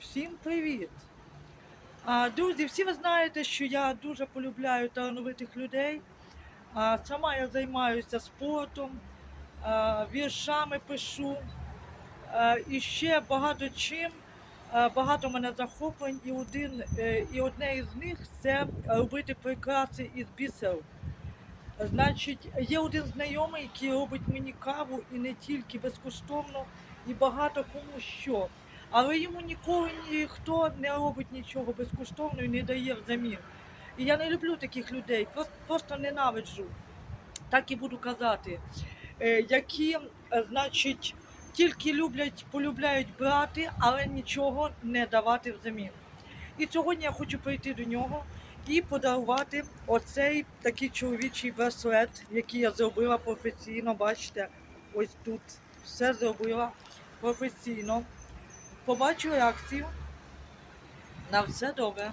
Всім привіт! А, Друзі, всі ви знаєте, що я дуже полюбляю талановитих людей. А, Сама я займаюся спортом, а, віршами пишу а, і ще багато чим. А, Багато мене захоплень, і один е, і одне із них це робити прикраси із бісеру. Значить, є один знайомий, який робить мені каву і не тільки безкоштовно, і багато кому що. Але йому ніколи ніхто не робить нічого безкоштовно і не дає взамін. І я не люблю таких людей, просто, просто ненавиджу. Так і буду казати. Е, які, значить, тільки люблять, полюбляють брати, але нічого не давати взамін. І сьогодні я хочу прийти до нього і подарувати оцей такий чоловічий браслет, який я зробила професійно. Бачите, ось тут все зробила професійно. Побачу реакцію. На все добре.